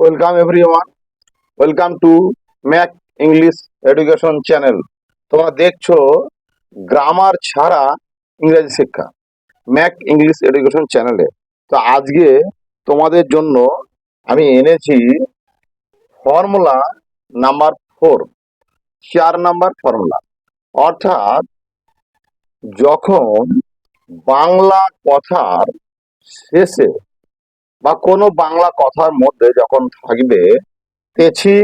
Welcome everyone welcome to Mac English education channel তোমরা দেখছ grammar ছাড়া ইংরেজি শিক্ষা ম্যাক ইংলিশ এডুকেশন চ্যানেলে তো আজকে তোমাদের জন্য আমি এনেছি ফর্মুলা নাম্বার ফোর চার নাম্বার ফর্মুলা অর্থাৎ যখন বাংলা কথার শেষে বা কোনো বাংলা কথার মধ্যে যখন থাকবে, তেছি,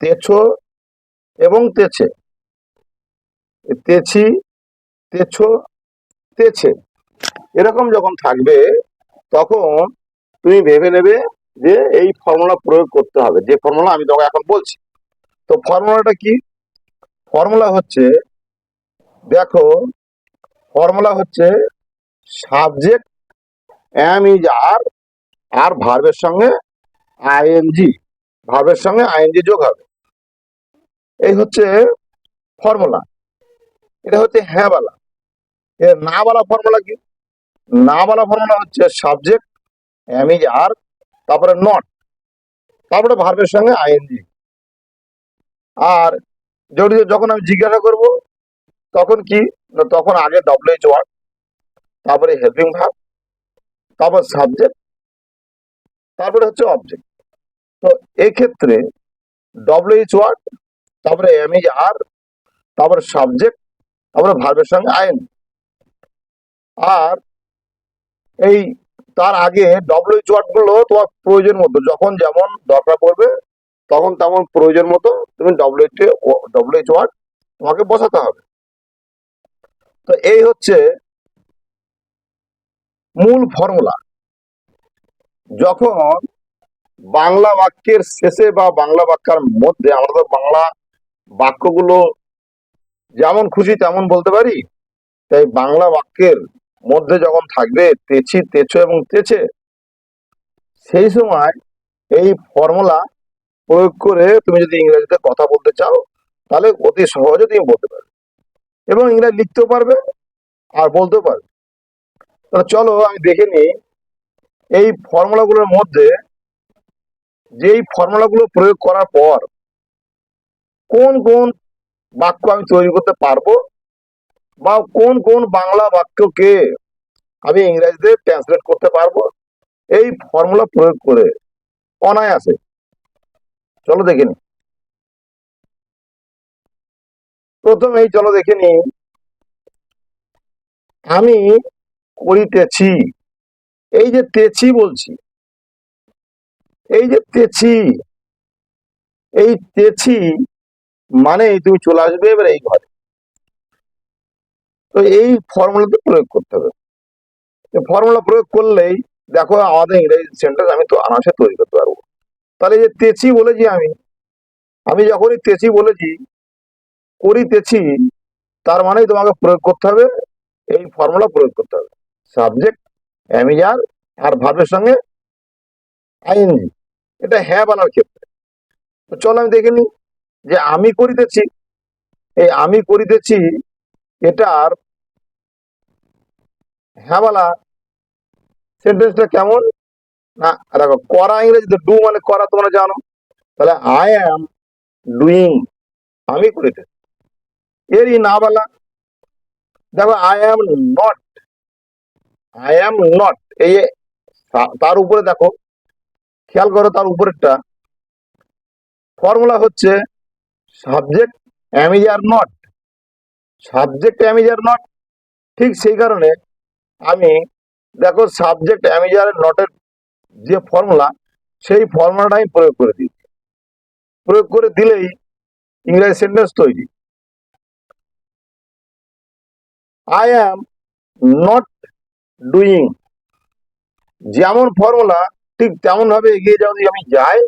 তেছো এবং তেছে। তেছি, তেছো, তেছে। এরকম যখন থাকবে, তখন তুমি ভেবে নেবে যে এই ফর্মুলা প্রয়োগ করতে হবে। যে ফর্মুলা আমি তোমাকে এখন বলছি। তো ফর্মুলাটা কি? ফর্মুলা হচ্ছে, দেখো, ফর্মুলা হচ্ছে সাবজেক্ট এম ইজ আর আর ভার্বের সঙ্গে আইএনজি ভার্বের সঙ্গে আইএনজি যোগ হবে। এই হচ্ছে ফর্মুলা। এটা হচ্ছে হ্যাঁ বালা এর না বলা ফর্মুলা কি? না বলা ফর্মুলা হচ্ছে সাবজেক্ট এম ইজ আর, তারপরে নট, তারপরে ভার্বের সঙ্গে আইএনজি আর যদি যখন আমি জিজ্ঞাসা করব, তখন কি? তখন আগে ডব্লিউএইচ ওয়ার্ড তারপরে হেল্পিং ভার্ব, তারপর সাবজেক্ট তারপরে হচ্ছে অবজেক্ট তো এক্ষেত্রে ডব্লিউএইচ ওয়ার্ড তারপরে এম আর তারপরে সাবজেক্ট তারপরে ভার্বের সঙ্গে আইন। আর এই তার আগে ডব্লিউএইচ ওয়ার্ডগুলো তোমার প্রয়োজন মতো, যখন যেমন দরকার পড়বে, তখন তেমন প্রয়োজন মতো তুমি ডব্লিউএইচ ডব্লিউএইচ ওয়ার্ড তোমাকে বসাতে হবে। তো এই হচ্ছে মূল ফর্মুলা যখন বাংলা বাক্যের শেষে বা বাংলা বাক্যের মধ্যে আমরা তো বাংলা বাক্যগুলো যেমন খুশি তেমন বলতে পারি, তাই বাংলা বাক্যের মধ্যে যখন থাকবে তেছি, তেছো এবং তেছে, সেই সময় এই ফর্মুলা প্রয়োগ করে তুমি যদি ইংরেজিতে কথা বলতে চাও, তাহলে অতি সহজে তুমি বলতে পারবে এবং ইংরেজি লিখতেও পারবে আর বলতেও পারবে। চলো আমি দেখে নিই এই ফর্মুলাগুলোর মধ্যে যেই ফর্মুলাগুলো প্রয়োগ করার পর কোন কোন বাক্য আমি তৈরি করতে পারব বা কোন কোন বাংলা বাক্যকে আমি ইংরেজিতে ট্রান্সলেট করতে পারব, এই ফর্মুলা প্রয়োগ করে অনায়াসে। চলো দেখে নি প্রথমেই চলো দেখে নি আমি করিতেছি। এই যে তেছি বলছি, এই যে তেছি, এই তেছি মানে তুমি চলে আসবে এবার এই ঘরে। তো এই ফর্মুলাতে প্রয়োগ করতে হবে। ফর্মুলা প্রয়োগ করলেই দেখো আমাদের ইংরেজি সেন্টেন্স আমি তো আনাসে তৈরি করতে পারব। তাহলে যে তেছি বলেছি আমি আমি যখনই তেছি বলেছি করিতেছি তার মানেই তোমাকে প্রয়োগ করতে হবে, এই ফর্মুলা প্রয়োগ করতে হবে। সাবজেক্ট অ্যামিজার আর ভার্বের সঙ্গে আইএনজি এটা হ্যাঁ বানার ক্ষেত্রে। তো চলো আমি দেখে যে আমি করিতেছি, এই আমি করিতেছি এটার হ্যাঁ বলা সেন্টেন্সটা কেমন? না, দেখো, করা ইংরেজিতে ডু মানে করা, তোমরা জানো। তাহলে আই অ্যাম ডুইং আমি করিতেছি। এরই না বলা দেখো I am not I am not এই তার উপরে দেখো, খেয়াল করো তার উপরেরটা। ফর্মুলা হচ্ছে subject am is are not subject am is are not ঠিক সেই কারণে আমি দেখো সাবজেক্ট অ্যামিজ আর নটের যে ফর্মুলা সেই ফর্মুলাটা আমি প্রয়োগ করে দিই। প্রয়োগ করে দিলেই ইংরেজি সেন্টেন্স তৈরি। আই অ্যাম নট ডুইং যেমন ফর্মুলা ঠিক তেমন ভাবে এগিয়ে যাও, যদি আমি যাই,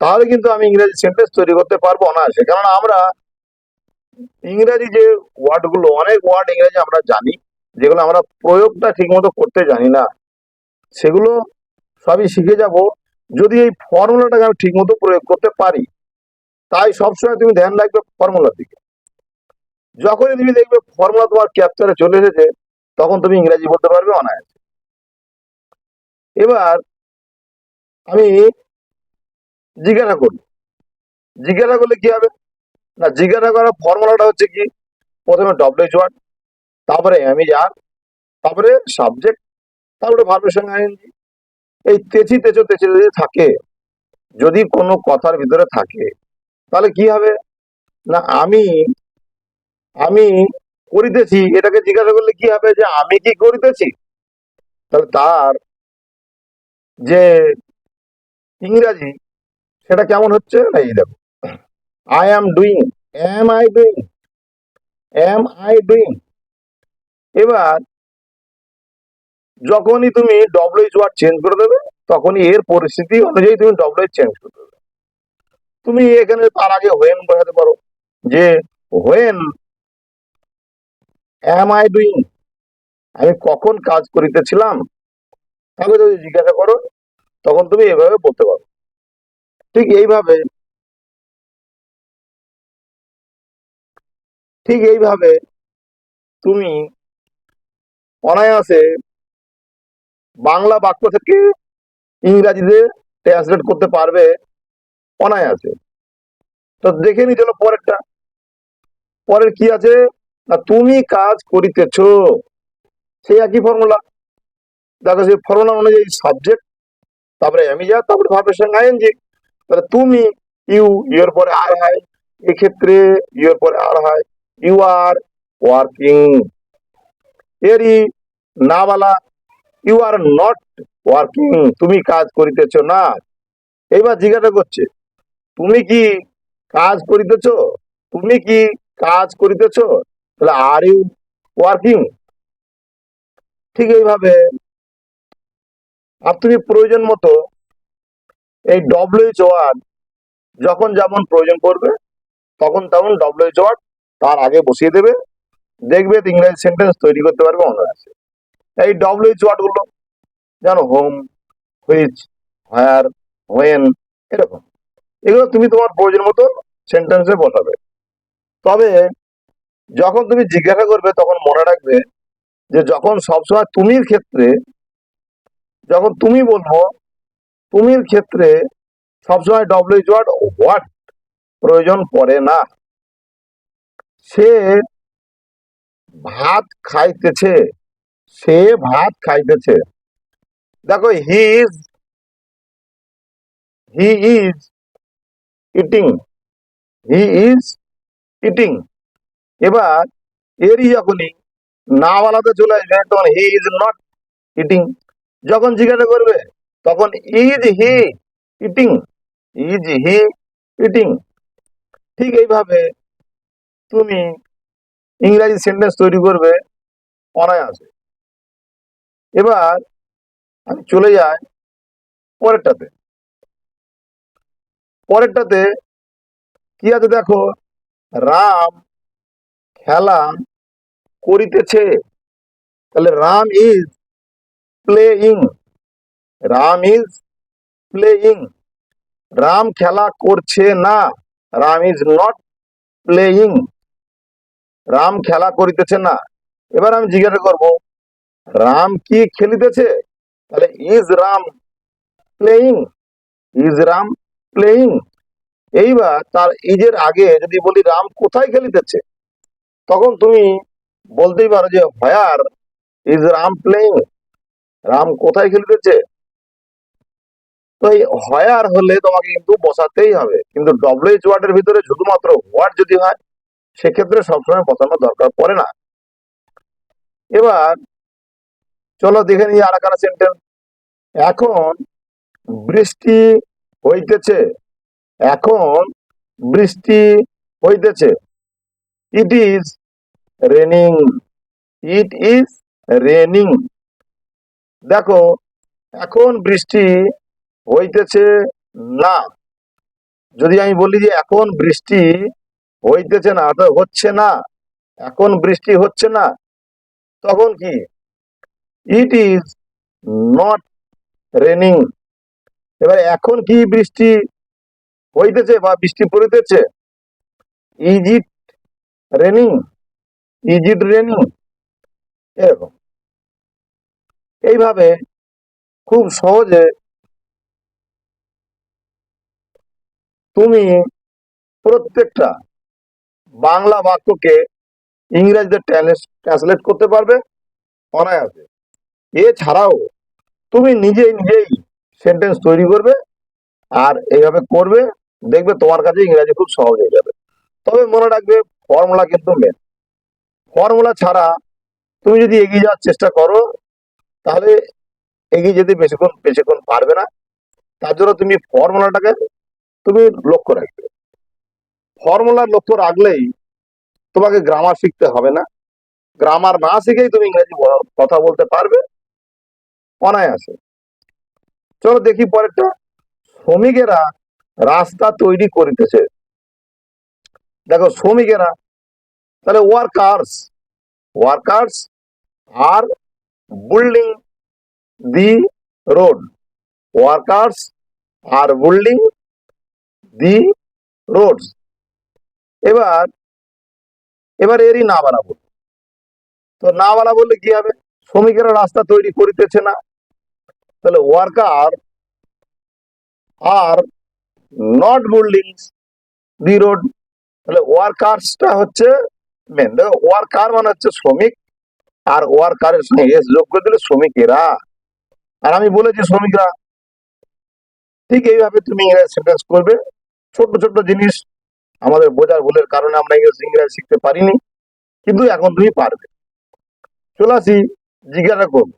তাহলে কিন্তু আমি ইংরেজি সেন্টেন্স তৈরি করতে পারব অনায়াসে। কারণ আমরা ইংরেজি যে ওয়ার্ডগুলো অনেক ওয়ার্ড ইংরেজি আমরা জানি, যেগুলো আমরা প্রয়োগটা ঠিক মতো করতে জানি না, সেগুলো সবই শিখে যাব। যদি এই ফর্মুলাটাকে আমি ঠিক মতো প্রয়োগ করতে পারি, তাই সবসময় তুমি ধ্যান রাখবে ফর্মুলার দিকে। যখনই তুমি দেখবে ফর্মুলা তোমার ক্যাপচারে চলে এসেছে তখন তুমি ইংরেজি বলতে পারবে, অনায়াসে। এবার আমি জিজ্ঞাসা করল জিজ্ঞাসা করলে কি হবে? না, জিজ্ঞাসা করার ফর্মুলাটা হচ্ছে কি? প্রথমে ডব্লিউএইচ ওয়ার্ড তারপরে আমি অ্যামিজার তারপরে সাবজেক্ট, তারপরে ভার্বের সঙ্গে আইএনজি এই তেচি তেচো তেচি যদি থাকে, যদি কোনো কথার ভিতরে থাকে, তাহলে কি হবে? না, আমি আমি করিতেছি, এটাকে জিজ্ঞাসা করলে কি হবে যে আমি কি করিতেছি? তাহলে তার যে ইংরাজি, সেটা কেমন হচ্ছে? না এই দেখো। I am doing am I doing am I doing এবার যখনই তুমি ডব্লিউএইচ ওয়ার্ড চেঞ্জ করে দেবে, তখনই এর পরিস্থিতি অনুযায়ী তুমি ডব্লিউএইচ চেঞ্জ করে দেবে। তুমি এখানে তার আগে হোয়েন বোঝাতে পারো যে হোয়েন এম আই ডুইং আমি কখন কাজ করিতেছিলাম? তাকে যদি জিজ্ঞাসা করো, তখন তুমি এভাবে বলতে পারো। ঠিক এইভাবে ঠিক এইভাবে তুমি অনায়াসে বাংলা বাক্য থেকে ইংরাজিতে ট্রান্সলেট করতে পারবে অনায়াসে। তো দেখে নি চলো পরেরটা। পরের কি আছে? না, তুমি কাজ করিতেছ। সেই একই ফর্মুলা দেখো, সেই ফর্মুলা অনুযায়ী সাবজেক্ট তারপরে আমি যা তারপরে ভাবের সঙ্গে আইন আইএনজি তাহলে তুমি ইউ ইউর পরে আর হয় এক্ষেত্রে ইউর পরে আর হয় ইউ আর ওয়ার্কিং এরই না বলা ইউ আর নট ওয়ার্কিং তুমি কাজ করিতেছ না। এইবার জিজ্ঞাসা করছে, তুমি কি কাজ করিতেছ? তুমি কি কাজ করিতেছ? তাহলে আর ইউ ওয়ার্কিং ঠিক এইভাবে আর তুমি প্রয়োজন মতো এই ডব্লিউএইচ ওয়ার্ড যখন যেমন প্রয়োজন পড়বে, তখন তেমন ডব্লিউএইচ ওয়ার্ড তার আগে বসিয়ে দেবে, দেখবে ইংরেজি সেন্টেন্স তৈরি করতে পারবে অনায়াসে এই ডব্লিউএইচ ওয়ার্ডগুলো যেন হোম হুইচ হায়ার ওয়েন এরকম। এগুলো তুমি তোমার প্রয়োজন মতো সেন্টেন্সে বসাবে। তবে যখন তুমি জিজ্ঞাসা করবে, তখন মনে রাখবে যে যখন সবসময় তুমির ক্ষেত্রে, যখন তুমি বলব, তুমির ক্ষেত্রে সবসময় ডব্লিউএইচ ওয়ার্ড হোয়াট প্রয়োজন পড়ে না। সে ভাত খাইতেছে, সে ভাত খাইতেছে। দেখো he is he is eating he is eating এবার এরই যখনই না বলাতে চলে আসবে তখন হি ইজ নট ইটিং যখন জিজ্ঞাসা করবে, তখন is he eating is he eating ঠিক এইভাবে তুমি ইংরাজি সেন্টেন্স তৈরি করবে অনায়াসে। এবার আমি চলে যাই পরেরটাতে। পরেরটাতে কি আছে দেখো? রাম খেলা করিতেছে। তাহলে Ram is playing Ram is playing Ram খেলা করছে না। Ram is not playing Ram খেলা করিতেছে না। এবার আমি জিজ্ঞাসা করব, রাম কি খেলিতেছে? তাহলে is Ram playing is Ram playing এইবার তার ইজের আগে যদি বলি রাম কোথায় খেলিতেছে? তখন তুমি বলতেই পারো যে where is Ram playing Ram কোথায় খেলিতেছে? তো এই হয়ার হলে তোমাকে কিন্তু বসাতেই হবে। কিন্তু ডব্লিউএইচ ওয়ার্ডের ভিতরে শুধুমাত্র ওয়ার্ড যদি হয়, সেক্ষেত্রে সবসময় বসানোর দরকার পড়ে না। এবার চলো দেখে নিই আর একটা সেন্টেন্স এখন বৃষ্টি হইতেছে। এখন বৃষ্টি হইতেছে। It is raining it is raining দেখো, এখন বৃষ্টি হইতেছে না। যদি আমি বলি যে এখন বৃষ্টি হইতেছে না, অর্থাৎ হচ্ছে না, এখন বৃষ্টি হচ্ছে না, তখন কি? ইট ইজ নট রেনিং এবার এখন কি বৃষ্টি হইতেছে বা বৃষ্টি পড়িতেছে? Is it raining? Is it raining? এরকম। এইভাবে খুব সহজে তুমি প্রত্যেকটা বাংলা বাক্যকে ইংরেজিতে ট্রান্সলেট করতে পারবে অনায়াসে। এছাড়াও তুমি নিজেই নিজেই সেন্টেন্স তৈরি করবে আর এইভাবে করবে, দেখবে তোমার কাছে ইংরেজি খুব সহজ হয়ে যাবে। তবে মনে রাখবে ফর্মুলা কিন্তু মেন ফর্মুলা ছাড়া তুমি যদি এগিয়ে যাওয়ার চেষ্টা করো, তাহলে এগিয়ে যেতে বেশিক্ষণ বেশিক্ষণ পারবে না। তার জন্য তুমি ফর্মুলাটাকে তুমি লক্ষ্য রাখবে। ফর্মুলার লক্ষ্য রাখলেই তোমাকে গ্রামার শিখতে হবে না। গ্রামার না শিখেই তুমি ইংরেজি কথা বলতে পারবে। অনায়াসে। চলো দেখি পরেরটা। শ্রমিকেরা রাস্তা তৈরি করিতেছে। দেখো শ্রমিকেরা, তাহলে workers workers are building the road workers are building the roads এবার এবার এরই না বানাবো তো না বলা বললে কি হবে? শ্রমিকেরা রাস্তা তৈরি করিতেছে না। তাহলে worker are not building the road তাহলে ওয়ার্কার্সটা হচ্ছে মেন ওয়ার্কার মানে হচ্ছে শ্রমিক, আর ওয়ার্কারের সঙ্গে যোগ করে দিলে শ্রমিকেরা। আর আমি বলেছি শ্রমিকরা, ঠিক এইভাবে তুমি ইংরেজি সেন্টেন্স করবে। ছোট ছোট জিনিস আমাদের বোঝার ভুলের কারণে আমরা ইংরেজি ইংরেজি শিখতে পারিনি, কিন্তু এখন তুমি পারবে। চলে আসি জিজ্ঞাসা করব,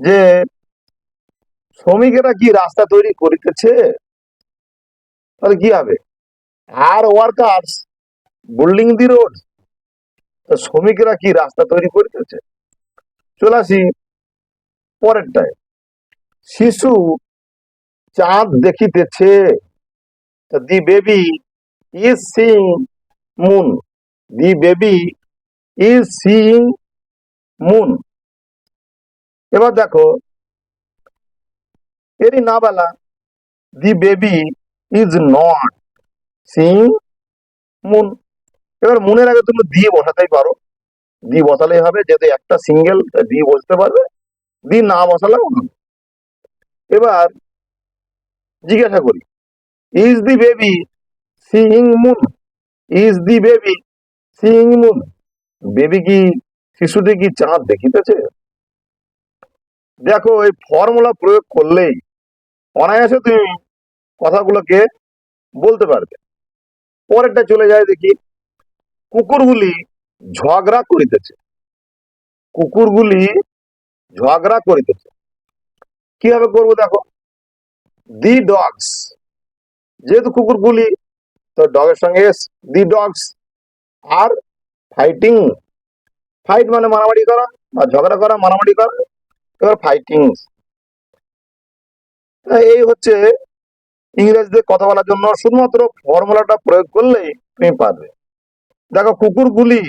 যে শ্রমিকেরা কি রাস্তা তৈরি করিতেছে? তাহলে কি হবে? Are workers building the road শ্রমিকরা কি রাস্তা তৈরি করিতেছে? চলে আসি পরেরটায় শিশু চাঁদ দেখিতেছে the baby is seeing moon the baby is seeing moon এবার দেখো, এরই না বেলা the baby is not seeing moon. এবার মুনের আগে তুমি দিয়ে বসাতেই পারো। দি বসালেই হবে, যেহেতু একটা সিঙ্গেল দি বসতে পারবে। দি না বসালেও হবে এবার জিজ্ঞাসা করি is the baby seeing moon is the baby seeing moon baby কি শিশুটি কি চাঁদ দেখিতেছে? দেখো, এই ফর্মুলা প্রয়োগ করলেই অনায়াসে তুমি কথাগুলোকে বলতে পারবে। পরেরটা চলে যায় দেখি, কুকুরগুলি ঝগড়া করিতেছে। কুকুরগুলি ঝগড়া করিতেছে। কীভাবে করব দেখো? দি ডগস যেহেতু কুকুরগুলি, তো ডগের সঙ্গে the dogs are fighting fight মানে মারামারি করা বা ঝগড়া করা, মারামারি করা, এবার ফাইটিং এই হচ্ছে ইংরেজিতে কথা বলার জন্য শুধুমাত্র ফর্মুলাটা প্রয়োগ করলেই তুমি পারবে। দেখো, কুকুরগুলি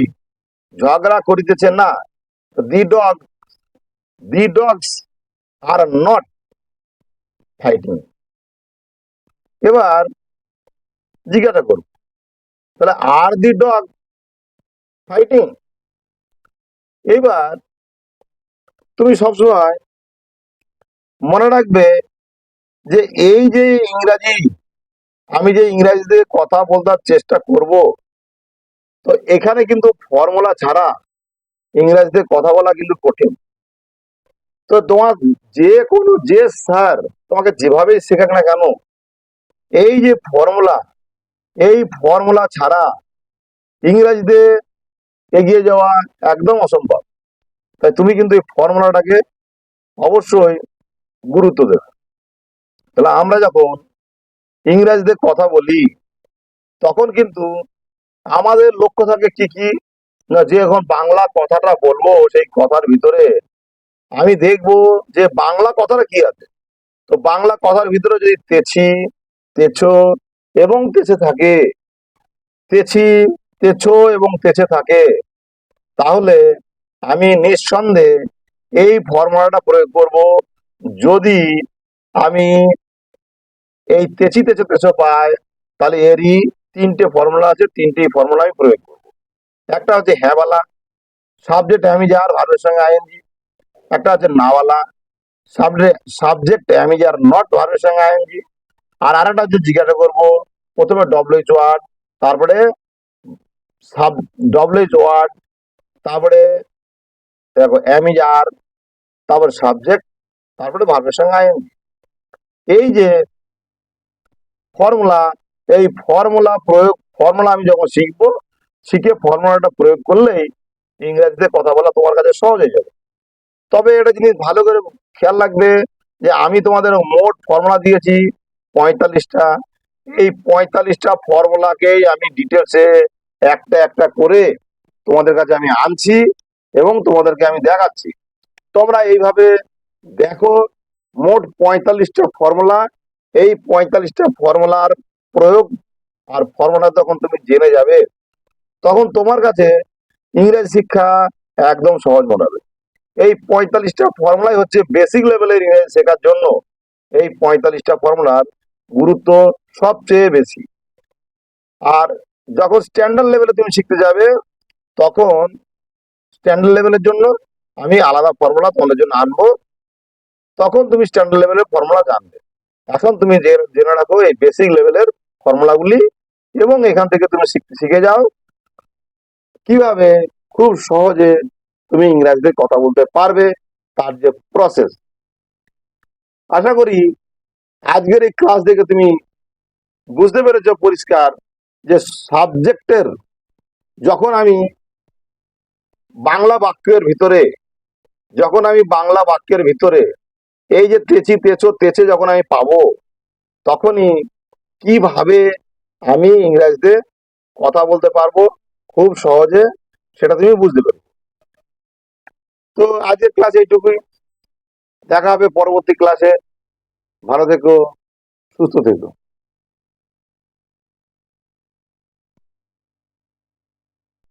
ঝগড়া করিতেছে না। The dog the dogs are not fighting এবার জিজ্ঞাসা করব তাহলে আর দি ডগ ফাইটিং এবার তুমি সবসময় মনে রাখবে যে এই যে ইংরাজি, আমি যে ইংরাজিতে কথা বলতে চেষ্টা করব, তো এখানে কিন্তু ফর্মুলা ছাড়া ইংরাজিতে কথা বলা কিন্তু কঠিন। তো তোমার যে কোনো, যে স্যার তোমাকে যেভাবেই শেখাক না কেন, এই যে ফর্মুলা, এই ফর্মুলা ছাড়া ইংরাজিতে এগিয়ে যাওয়া একদম অসম্ভব। তাই তুমি কিন্তু এই ফর্মুলাটাকে অবশ্যই গুরুত্ব দেবে। তাহলে আমরা যখন ইংরেজিতে কথা বলি, তখন কিন্তু আমাদের লক্ষ্য থাকে কি কি? না, যে এখন বাংলা কথাটা বলব, সেই কথার ভিতরে আমি দেখব যে বাংলা কথাটা কি আছে। তো বাংলা কথার ভিতরে যদি তেছি, তেছো এবং তেছে থাকে, তেছি, তেছো এবং তেছে থাকে, তাহলে আমি নিঃসন্দেহে এই ফর্মুলাটা প্রয়োগ করব। যদি আমি এই তেচি তেচো তেচো পাই তাহলে এরই তিনটে ফর্মুলা আছে, তিনটেই ফর্মুলা আমি প্রয়োগ করব। একটা হচ্ছে হ্যাঁওয়ালা সাবজেক্ট আমি যার ভার্বের সঙ্গে আইএনজি, একটা হচ্ছে নাওয়ালা সাবজেক্ট সাবজেক্ট যার নট ভার্বের সঙ্গে আইএনজি, আর আরেকটা হচ্ছে জিজ্ঞাসা করব, প্রথমে ডব্লিউএইচ ওয়ার্ড তারপরে সাব ডব্লিউএইচ ওয়ার্ড তারপরে দেখো অ্যামিজার তারপরে সাবজেক্ট তারপরে ভার্বের সঙ্গে আইন এই যে ফর্মুলা এই ফর্মুলা প্রয়োগ ফর্মুলা আমি যখন শিখব, শিখে ফর্মুলাটা প্রয়োগ করলেই ইংরেজিতে কথা বলা তোমার কাছে সহজ হয়ে যাবে। তবে এটা জিনিস ভালো করে খেয়াল রাখবে যে আমি তোমাদের মোট ফর্মুলা দিয়েছি পঁয়তাল্লিশটা। এই পঁয়তাল্লিশটা ফর্মুলাকেই আমি ডিটেলসে একটা একটা করে তোমাদের কাছে আমি আনছি এবং তোমাদেরকে আমি দেখাচ্ছি। তোমরা এইভাবে দেখো, মোট পঁয়তাল্লিশটা ফর্মুলা এই পঁয়তাল্লিশটা ফর্মুলার প্রয়োগ আর ফর্মুলা যখন তুমি জেনে যাবে, তখন তোমার কাছে ইংরেজি শিক্ষা একদম সহজ মনে হবে এই পঁয়তাল্লিশটা ফর্মুলাই হচ্ছে বেসিক লেভেলের ইংরেজি শেখার জন্য এই পঁয়তাল্লিশটা ফর্মুলার গুরুত্ব সবচেয়ে বেশি। আর যখন স্ট্যান্ডার্ড লেভেলে তুমি শিখতে যাবে, তখন স্ট্যান্ডার্ড লেভেলের জন্য আমি আলাদা ফর্মুলা তোমাদের জন্য আনব, তখন তুমি স্ট্যান্ডার্ড লেভেলের ফর্মুলা জানবে। এখন তুমি জেনে রাখো এই বেসিক লেভেলের ফর্মুলাগুলি এবং এখান থেকে তুমি শিখে যাও। কীভাবে খুব সহজে তুমি ইংরাজিতে কথা বলতে পারবে, তার যে প্রসেস আশা করি আজকের এই ক্লাস দেখে তুমি বুঝতে পেরেছ পরিষ্কার যে সাবজেক্টের যখন আমি বাংলা বাক্যের ভিতরে, যখন আমি বাংলা বাক্যের ভিতরে এই যে তেচি তেচো তেচে যখন আমি পাবো, তখনই কীভাবে আমি ইংরেজিতে কথা বলতে পারব খুব সহজে সেটা তুমি বুঝতে পারবে তো আজকের ক্লাস এইটুকুই। দেখা হবে পরবর্তী ক্লাসে ভালো থেকো, সুস্থ থেকো।